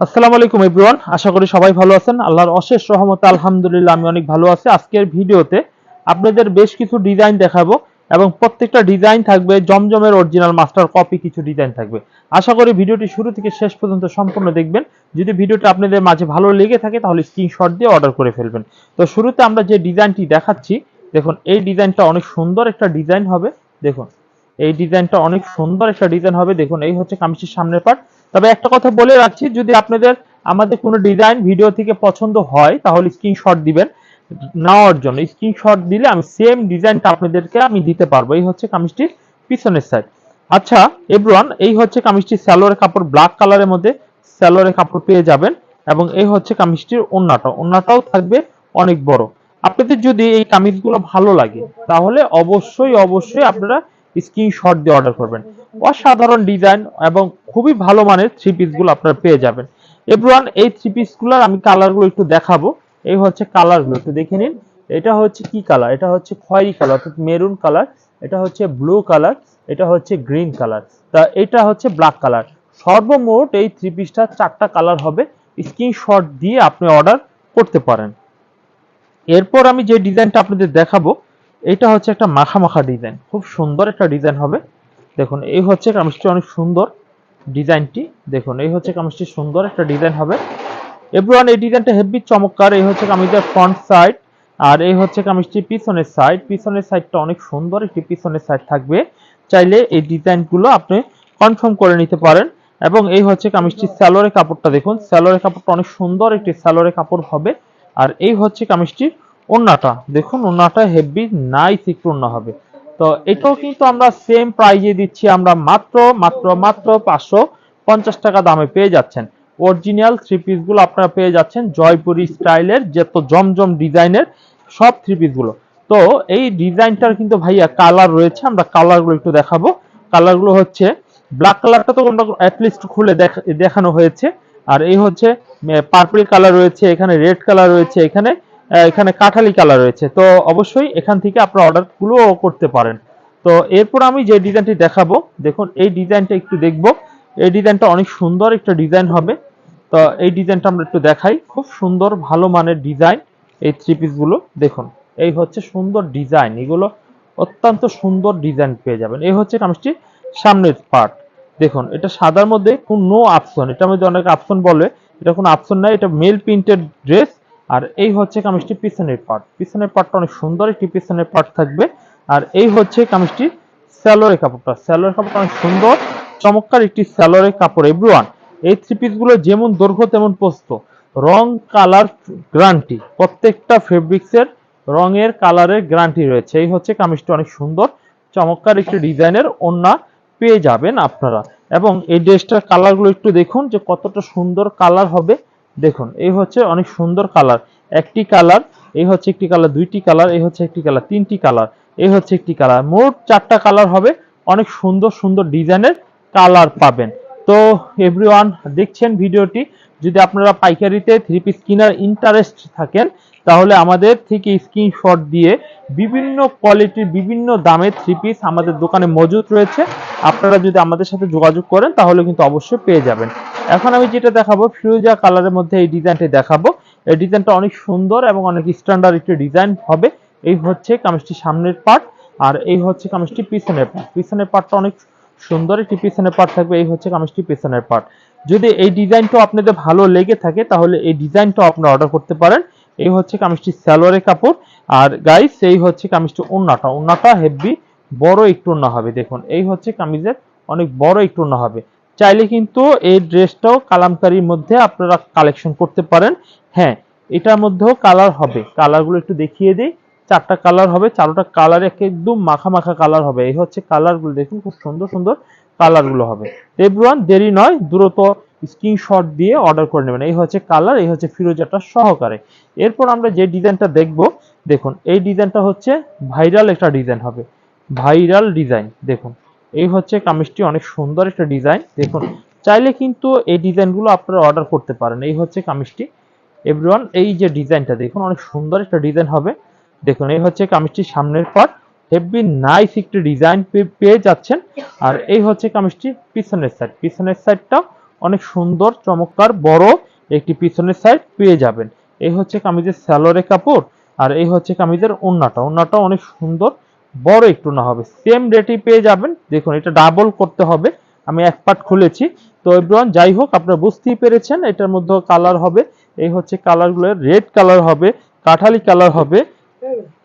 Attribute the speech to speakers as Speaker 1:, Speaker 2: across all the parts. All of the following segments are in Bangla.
Speaker 1: আসসালামু আলাইকুম এভরিওয়ান আশা করি সবাই ভালো আছেন। আল্লাহর অশেষ রহমতে আলহামদুলিল্লাহ, আমি অনেক ভালো আছি। আজকের ভিডিওতে আপনাদের বেশ কিছু ডিজাইন দেখাবো এবং প্রত্যেকটা ডিজাইন থাকবে, জমজমের অরিজিনাল মাস্টার কপি কিছু ডিজাইন থাকবে। আশা করি ভিডিওটি শুরু থেকে শেষ পর্যন্ত সম্পূর্ণ দেখবেন। যদি ভিডিওটা আপনাদের মাঝে ভালো লেগে থাকে, তাহলে স্ক্রিনশট দিয়ে অর্ডার করে ফেলবেন। তো শুরুতে আমরা যে ডিজাইনটি দেখাচ্ছি, দেখুন, এই ডিজাইনটা অনেক সুন্দর একটা ডিজাইন হবে। দেখুন, এই ডিজাইনটা অনেক সুন্দর একটা ডিজাইন হবে। দেখুন, এই হচ্ছে কামিজের সামনের পার্ট তবে একটা কথা বলে রাখছি, যদি আপনাদের আমাদের কোনো ডিজাইন ভিডিও থেকে পছন্দ হয়, তাহলে স্ক্রিনশট দিবেন নেওয়ার জন্য। স্ক্রিনশট দিলে আমি সেম ডিজাইনটা আপনাদেরকে আমি দিতে পারব। এই হচ্ছে কামিজটির পিছনের সাইড আচ্ছা এভরিওয়ান এই হচ্ছে কামিজটির স্যালোয়ারের কাপড় ব্ল্যাক কালারের মধ্যে স্যালোয়ারের কাপড় পেয়ে যাবেন এবং এই হচ্ছে কামিজটির ওন্নাটা। ওন্নাটাও থাকবে অনেক বড়। আপনাদের যদি এই কামিজগুলো ভালো লাগে, তাহলে অবশ্যই অবশ্যই আপনারা স্ক্রিনশট দিয়ে অর্ডার করবেন। অসাধারণ ডিজাইন এবং খুবই ভালো মানের থ্রি পিসগুলো আপনারা পেয়ে যাবেন। এভরিওয়ান, এই থ্রি পিসগুলোর আমি কালারগুলো একটু দেখাবো। এই হচ্ছে কালারগুলো একটু দেখে নিন। এটা হচ্ছে কি কালার এটা হচ্ছে খয়েরি কালার অর্থাৎ মেরুন কালার এটা হচ্ছে ব্লু কালার এটা হচ্ছে গ্রিন কালার তা এটা হচ্ছে ব্ল্যাক কালার সর্বমোট এই থ্রি পিসটা চারটা কালার হবে। স্ক্রিনশট দিয়ে আপনি অর্ডার করতে পারেন। এরপর আমি যে ডিজাইনটা আপনাদের দেখাবো এটা হচ্ছে একটা মাখা মাখা ডিজাইন খুব সুন্দর একটা ডিজাইন হবে। দেখুন, এই হচ্ছে কামিজটি অনেক সুন্দর ডিজাইনটি দেখুন, এই হচ্ছে কামিজটি সুন্দর একটা ডিজাইন হবে। এভরিওয়ান, এই ডিজাইনটা হেভি চমৎকার। এই হচ্ছে কামিজের ফ্রন্ট সাইড আর এই হচ্ছে কামিজটি পিছনের সাইড পিছনের সাইডটা অনেক সুন্দর একটি পিছনের সাইড থাকবে। চাইলে এই ডিজাইনগুলো আপনি কনফার্ম করে নিতে পারেন। এবং এই হচ্ছে কামিজটি স্যালোরে কাপড়টা দেখুন। স্যালোরে কাপড়টা অনেক সুন্দর একটি স্যালোরে কাপড় হবে। আর এই হচ্ছে কামিজটির ওন্নাটা দেখুন ওন্নাটা হেভি নাইস একটু ওন্না হবে। তো এটাও কিন্তু আমরা সেম প্রাইজে দিচ্ছি, আমরা মাত্র মাত্র মাত্র পাঁচশো পঞ্চাশ টাকা দামে পেয়ে যাচ্ছেন। অরিজিনাল থ্রি পিসগুলো আপনারা পেয়ে যাচ্ছেন, জয়পুরি স্টাইলের যত জমজম ডিজাইনের সব থ্রি পিসগুলো তো এই ডিজাইনটার কিন্তু ভাইয়া কালার রয়েছে, আমরা কালারগুলো একটু দেখাবো। কালারগুলো হচ্ছে ব্ল্যাক কালারটা তো অ্যাটলিস্ট খুলে দেখানো হয়েছে। আর এই হচ্ছে পার্পল কালার রয়েছে, এখানে রেড কালার রয়েছে, এখানে এখানে কাঠালি কালার রয়েছে। তো অবশ্যই এখান থেকে আপনারা অর্ডারগুলো করতে পারেন। তো এরপর আমি যে ডিজাইনটি দেখাবো, দেখুন, এই ডিজাইনটা একটু দেখব। এই ডিজাইনটা অনেক সুন্দর একটা ডিজাইন হবে। তো এই ডিজাইনটা আমরা একটু দেখাই। খুব সুন্দর, ভালো মানের ডিজাইন এই থ্রি পিসগুলো দেখুন, এই হচ্ছে সুন্দর ডিজাইন এগুলো অত্যন্ত সুন্দর ডিজাইন পেয়ে যাবেন। এই হচ্ছে কামিজটি সামনের পার্ট দেখুন, এটা সাদার মধ্যে কোন নো অপশন এটার মধ্যে অনেক অপশন বলে। এটা কোনো অপশন নাই, এটা মেল প্রিন্টেড ড্রেস আর এই হচ্ছে কামিজটি পিছনের পার্ট পিছনের পার্টটা অনেক সুন্দর, একটি পিছনের পার্ট থাকবে। আর এই হচ্ছে কামিজটি স্যালোরের কাপড়টা। স্যালোরের কাপড়টা অনেক সুন্দর, চমৎকার একটি স্যালোরের কাপড় এভরিওয়ান এই থ্রি পিসগুলো যেমন দৈর্ঘ্য, তেমন পোস্ত রং কালার গ্যারান্টি প্রত্যেকটা ফেব্রিক্সের রঙের কালারের গ্যারান্টি রয়েছে। এই হচ্ছে কামিজটি অনেক সুন্দর, চমৎকার একটি ডিজাইনের ওন্না পেয়ে যাবেন আপনারা। এবং এই ড্রেসটার কালারগুলো একটু দেখুন যে কতটা সুন্দর কালার হবে। দেখুন, এই হচ্ছে অনেক সুন্দর কালার। একটি কালার, এই হচ্ছে একটি কালার, দুইটি কালার, এই হচ্ছে একটি কালার, তিনটি কালার, এই হচ্ছে একটি কালার। মোট চারটা কালার হবে, অনেক সুন্দর সুন্দর ডিজাইনের কালার পাবেন। তো এভরিওয়ান দেখছেন ভিডিওটি। যদি আপনারা পাইকারিতে থ্রি পিস কেনার ইন্টারেস্ট থাকেন তাহলে আমাদের থেকে স্ক্রিনশট দিয়ে বিভিন্ন কোয়ালিটির বিভিন্ন দামের থ্রি পিস আমাদের দোকানে মজুদ রয়েছে। আপনারা যদি আমাদের সাথে যোগাযোগ করেন, তাহলে কিন্তু অবশ্যই পেয়ে যাবেন। এখন আমি যেটা দেখাবো ফিরোজা কালারের মধ্যে এই ডিজাইনটি দেখাবো। এই ডিজাইনটা অনেক সুন্দর এবং অনেক স্ট্যান্ডার্ড একটি ডিজাইন হবে। এই হচ্ছে কামিজটি সামনের পার্ট আর এই হচ্ছে কামিজটি পিছনের পার্ট পিছনের পার্টটা অনেক সুন্দর একটি পিছনের পার্ট থাকবে, এই হচ্ছে কামিজটি পিছনের পার্ট যদি এই ডিজাইনটা আপনাদের ভালো লেগে থাকে, তাহলে এই ডিজাইনটা আপনারা অর্ডার করতে পারেন। এই হচ্ছে কামিজটি স্যালোয়ারের কাপড়। আর গাইস এই হচ্ছে কামিজটি ওন্নাটা ওন্নাটা হেভি বড় একটু ওন্না হবে। দেখুন, এই হচ্ছে কামিজের অনেক বড় একটু ওন্না হবে। চাইলে কিন্তু এই ড্রেসটাও কালামকারীর মধ্যে আপনারা কালেকশন করতে পারেন। হ্যাঁ এটার মধ্যেও কালার হবে। কালারগুলো একটু দেখিয়ে দিই। চারটা কালার হবে, চারোটা কালার একদম মাখা মাখা কালার হবে। এই হচ্ছে কালারগুলো দেখুন, খুব সুন্দর সুন্দর কালারগুলো হবে। এভরিওয়ান দেরি নয়, দ্রুত স্ক্রিনশট দিয়ে অর্ডার করে নেবেন। এই হচ্ছে কালার এই হচ্ছে ফিরোজাটা সহকারে। এরপর আমরা যে ডিজাইনটা দেখব, দেখুন, এই ডিজাইনটা হচ্ছে ভাইরাল একটা ডিজাইন হবে। ভাইরাল ডিজাইন দেখুন। এই হচ্ছে কামিজটি, অনেক সুন্দর একটা ডিজাইন দেখুন। চাইলে কিন্তু এই ডিজাইনগুলো আপনারা অর্ডার করতে পারেন। এই হচ্ছে কামিজটি। এভরিওয়ান এই যে ডিজাইনটা দেখুন, অনেক সুন্দর একটা ডিজাইন হবে। দেখুন, এই হচ্ছে কামিজটির সামনের পার্ট হেভি নাইস একটি ডিজাইন পেয়ে যাচ্ছেন। আর এই হচ্ছে কামিজটির পিছনের সাইড পিছনের সাইডটা অনেক সুন্দর, চমৎকার, বড় একটি পিছনের সাইড পেয়ে যাবেন। এই হচ্ছে কামিজের স্যালোরে কাপড় আর এই হচ্ছে কামিজের ওন্নাটা। ওন্নাটা অনেক সুন্দর, বড় একটু না হবে। সেম রেটেই পেয়ে যাবেন। দেখুন, এটা ডাবল করতে হবে। আমি এক পার্ট খুলেছি। তো এভরিওয়ান যাই হোক, আপনারা বুঝতেই পেরেছেন, এটার মধ্যে কালার হবে। এই হচ্ছে কালারগুলো রেড কালার হবে, কাঠালি কালার হবে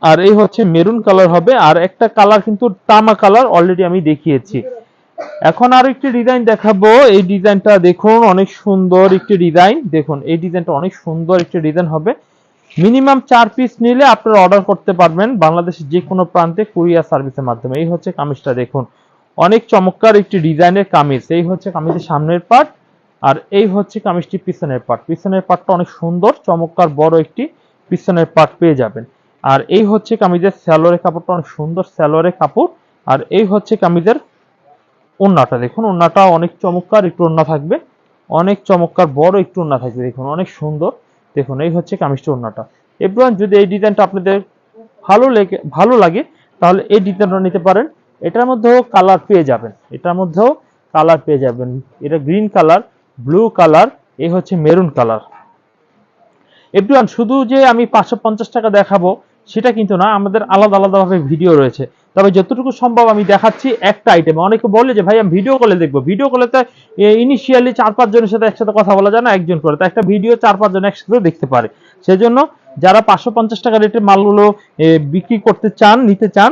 Speaker 1: আর এই হচ্ছে মেরুন কালার হবে। আর একটা কালার কিন্তু তামা কালার অলরেডি আমি দেখিয়েছি। এখন আরও একটি ডিজাইন দেখাবো। এই ডিজাইনটা দেখুন, অনেক সুন্দর একটি ডিজাইন দেখুন, এই ডিজাইনটা অনেক সুন্দর একটি ডিজাইন হবে। মিনিমাম চার পিস নিলে আপনারা অর্ডার করতে পারবেন বাংলাদেশের যে কোনো প্রান্তে কুরিয়ার সার্ভিসের মাধ্যমে। এই হচ্ছে কামিজটা, দেখুন। অনেক চমৎকার একটি ডিজাইনের কামিজ। এই হচ্ছে কামিজের সামনের পার্ট আর এই হচ্ছে কামিজটি পিছনের পার্ট পিছনের পার্টটা অনেক সুন্দর, চমৎকার, বড় একটি পিছনের পার্ট পেয়ে যাবেন। আর এই হচ্ছে কামিজের স্যালোরে কাপড়টা অনেক সুন্দর স্যালোরে কাপড়। আর এই হচ্ছে কামিজের ওন্নাটা দেখুন ওন্নাটা অনেক চমৎকার, একটু ওন্না থাকবে। অনেক চমৎকার, বড় একটু ওন্না থাকবে, দেখুন, অনেক সুন্দর। দেখুন, এই হচ্ছে কামিজটা ওন্নাটা এবার যদি এই ডিজাইনটা আপনাদের ভালো লেগে, ভালো লাগে, তাহলে এই ডিজাইনটা নিতে পারেন। এটার মধ্যেও কালার পেয়ে যাবেন। এটার মধ্যেও কালার পেয়ে যাবেন। এটা গ্রিন কালার, ব্লু কালার, এই হচ্ছে মেরুন কালার। এভরিওয়ান, শুধু যে আমি পাঁচশো পঞ্চাশ টাকা দেখাবো সেটা কিন্তু না, আমাদের আলাদা আলাদাভাবে ভিডিও রয়েছে। তবে যতটুকু সম্ভব আমি দেখাচ্ছি একটা আইটেম অনেকে বলে যে, ভাই, আমি ভিডিও কলে দেখব। ভিডিও কলে তো ইনিশিয়ালি চার পাঁচ জনের সাথে একসাথে কথা বলা যায় না, একজন করে। তো একটা ভিডিও চার পাঁচ জন একসাথে দেখতে পারে। সেজন্য যারা পাঁচশো পঞ্চাশ টাকা রেটের মালগুলো বিক্রি করতে চান, নিতে চান,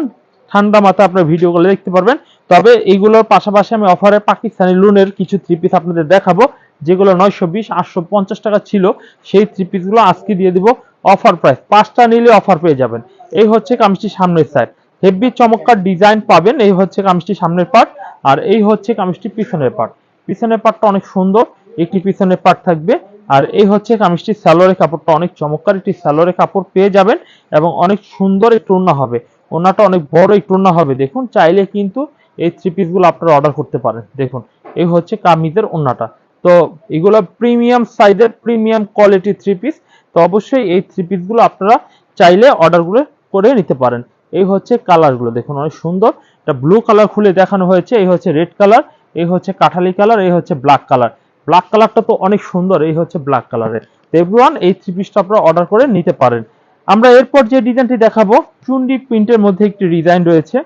Speaker 1: ঠান্ডা মাথা আপনার ভিডিও কলে দেখতে পারবেন। তবে এইগুলোর পাশাপাশি আমি অফারে পাকিস্তানি লোনের কিছু থ্রি পিস আপনাদের দেখাবো। যেগুলো নয়শো বিশ, আটশো পঞ্চাশ টাকা ছিল, সেই থ্রি পিসগুলো আজকে দিয়ে দিব অফার প্রাইস পাঁচটা নিলে অফার পেয়ে যাবেন। এই হচ্ছে কামিজটি সামনের সাইড হেভি চমৎকার ডিজাইন পাবেন, এই হচ্ছে কামিজটি সামনের পার্ট আর এই হচ্ছে কামিজটি পিছনের পার্ট পিছনের পার্টটা অনেক সুন্দর, একটি পিছনের পার্ট থাকবে, আর এই হচ্ছে কামিজটি স্যালোরে কাপড়টা। অনেক চমৎকার একটি স্যালোরে কাপড় পেয়ে যাবেন, এবং অনেক সুন্দর একটু ওড়না হবে। ওনাটা অনেক বড় একটু ওড়না হবে। দেখুন, চাইলে কিন্তু এই থ্রি পিসগুলো আপনারা অর্ডার করতে পারেন। দেখুন, এই হচ্ছে কামিজের ওড়নাটা। তো এগুলো প্রিমিয়াম সাইজের প্রিমিয়াম কোয়ালিটি থ্রি পিস তো অবশ্যই এই থ্রি পিসগুলো আপনারা চাইলে অর্ডারগুলো করে নিতে পারেন। এই হচ্ছে কালারগুলো দেখুন অনেক সুন্দর। এটা ব্লু কালার খুলে দেখানো হয়েছে, এই হচ্ছে রেড কালার এই হচ্ছে কাঠালি কালার এই হচ্ছে ব্ল্যাক কালার ব্ল্যাক কালারটা তো অনেক সুন্দর, এই হচ্ছে ব্ল্যাক কালারের এভরিওয়ান এই থ্রি পিসটা আপনারা অর্ডার করে নিতে পারেন। আমরা এরপর যে ডিজাইনটি দেখাবো, চুন্ডি প্রিন্টের মধ্যে একটি ডিজাইন রয়েছে।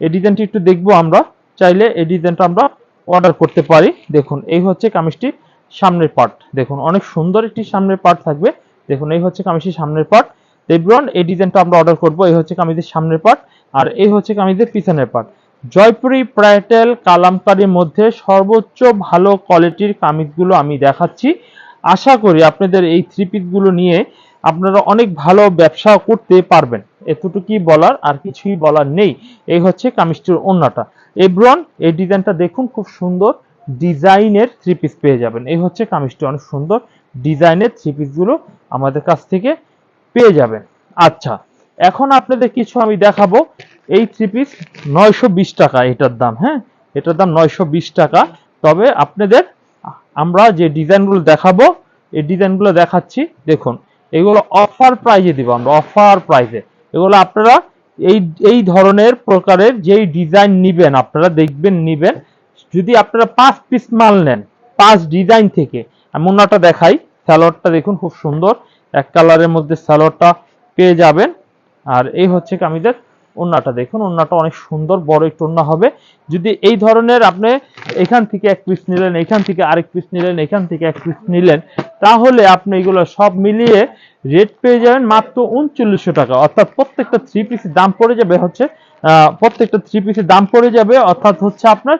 Speaker 1: এই ডিজাইনটি একটু দেখব আমরা, চাইলে এই ডিজাইনটা আমরা অর্ডার করতে পারি। দেখুন, এই হচ্ছে কামিজটি সামনের পার্ট দেখুন, অনেক সুন্দর একটি সামনের পার্ট থাকবে। দেখুন, এই হচ্ছে কামিজটির সামনের পার্ট এভরিওয়ান এই ডিজাইনটা আমরা অর্ডার করব। এই হচ্ছে কামিজের সামনের পার্ট আর এই হচ্ছে কামিজের পিছনের পার্ট জয়পুরি, প্রাইটেল, কালামকারীর মধ্যে সর্বোচ্চ ভালো কোয়ালিটির কামিজগুলো আমি দেখাচ্ছি। আশা করি আপনাদের এই থ্রি পিসগুলো নিয়ে আপনারা অনেক ভালো ব্যবসা করতে পারবেন। এতটুকুই বলার আর কিছুই বলার নেই। এই হচ্ছে কামিজটির অন্যটা এব্রন এই ডিজাইনটা দেখুন, খুব সুন্দর ডিজাইনের থ্রি পিস পেয়ে যাবেন। এই হচ্ছে কামিজটি অনেক সুন্দর ডিজাইনের থ্রি পিসগুলো আমাদের কাছ থেকে পেয়ে যাবেন। আচ্ছা এখন আপনাদের কিছু আমি দেখাবো। এই থ্রি পিস নয়শো বিশ টাকা এটার দাম হ্যাঁ? এটার দাম নয়শো বিশ টাকা। তবে আপনাদের আমরা যে ডিজাইনগুলো দেখাবো, এই ডিজাইনগুলো দেখাচ্ছি। দেখুন, এগুলো অফার প্রাইজে দিব আমরা অফার প্রাইজে এগুলো আপনারা এই এই ধরনের প্রকারের যেই ডিজাইন নিবেন, আপনারা দেখবেন নিবেন, যদি আপনারা পাঁচ পিস মাল নেন, পাঁচ ডিজাইন থেকে, আমি দেখাই স্যালোয়ারটা দেখুন খুব সুন্দর, এক কালারের মধ্যে স্যালোয়ারটা পেয়ে যাবেন, আর এই হচ্ছে কামিজের ওন্নাটা দেখুন ওন্নাটা অনেক সুন্দর, বড় একটু ওন্না হবে। যদি এই ধরনের আপনি এখান থেকে এক পিস নিলেন, এখান থেকে আরেক পিস নিলেন, এখান থেকে এক পিস নিলেন, তাহলে আপনি এগুলো সব মিলিয়ে রেট পেয়ে যাবেন মাত্র উনচল্লিশশো টাকা। অর্থাৎ প্রত্যেকটা থ্রি পিসের দাম পড়ে যাবে হচ্ছে প্রত্যেকটা থ্রি পিসের দাম পড়ে যাবে, অর্থাৎ হচ্ছে আপনার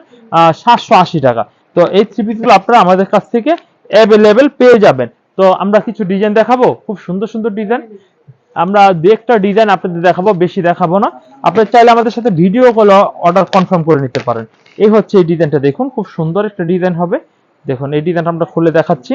Speaker 1: সাতশো আশি টাকা। তো এই থ্রি পিসগুলো আপনারা আমাদের কাছ থেকে অ্যাভেলেবেল পেয়ে যাবেন। তো আমরা কিছু ডিজাইন দেখাবো? খুব সুন্দর সুন্দর ডিজাইন আমরা দু একটা ডিজাইন আপনাদের দেখাবো, বেশি দেখাবো না। আপনারা চাইলে আমাদের সাথে ভিডিও কল অর্ডার কনফার্ম করে নিতে পারেন। এই হচ্ছে এই ডিজাইনটা দেখুন, খুব সুন্দর একটা ডিজাইন হবে। দেখুন, এই ডিজাইনটা আমরা খুলে দেখাচ্ছি।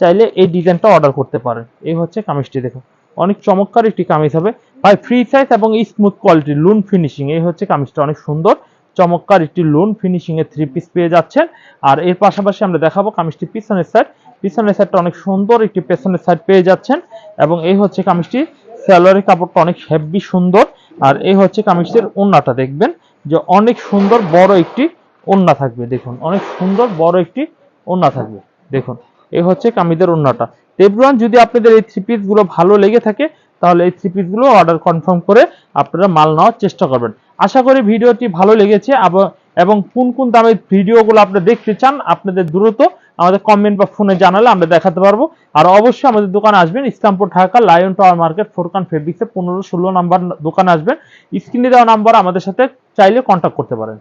Speaker 1: চাইলে এই ডিজাইনটা অর্ডার করতে পারেন। এই হচ্ছে কামিজটি, দেখুন। অনেক চমৎকার একটি কামিজ হবে। ভাই ফ্রি সাইজ এবং স্মুথ কোয়ালিটি লুন ফিনিশিং এই হচ্ছে কামিজটা, অনেক সুন্দর। চমৎকার একটি লুন ফিনিশিং এর থ্রি পিস পেয়ে যাচ্ছেন। আর এর পাশাপাশি আমরা দেখাবো কামিজটি পিছনের সাইড পিছনের সাইডটা অনেক সুন্দর একটি পেছনের সাইড পেয়ে যাচ্ছেন। এবং এই হচ্ছে কামিজটি স্যালোয়ারের কাপড়টা অনেক হেভি সুন্দর। আর এই হচ্ছে কামিজটির ওন্নাটা, দেখবেন? যে অনেক সুন্দর বড় একটি ওন্না থাকবে, দেখুন। অনেক সুন্দর বড় একটি ওন্না থাকবে, দেখুন। এই হচ্ছে কামিজের ওন্নাটা। এভরিওয়ান যদি আপনাদের এই থ্রি পিসগুলো ভালো লেগে থাকে, তাহলে এই থ্রি পিসগুলো অর্ডার কনফার্ম করে আপনারা মাল নেওয়ার চেষ্টা করবেন। আশা করি ভিডিওটি ভালো লেগেছে। আব- এবং কোন কোন দামের ভিডিওগুলো আপনি দেখতে চান, আপনাদের দ্রুত আমাদের কমেন্ট বা ফোনে জানালে আমরা দেখাতে পারব। আর অবশ্যই আমাদের দোকানে আসবেন, Islampur Dhaka Lion Tower Market Forkan ফেব্রিক্সে পনেরো ষোলো নাম্বার দোকানে আসবেন। স্ক্রিনে দেওয়া নাম্বার আমাদের সাথে চাইলে কন্ট্যাক্ট করতে পারেন।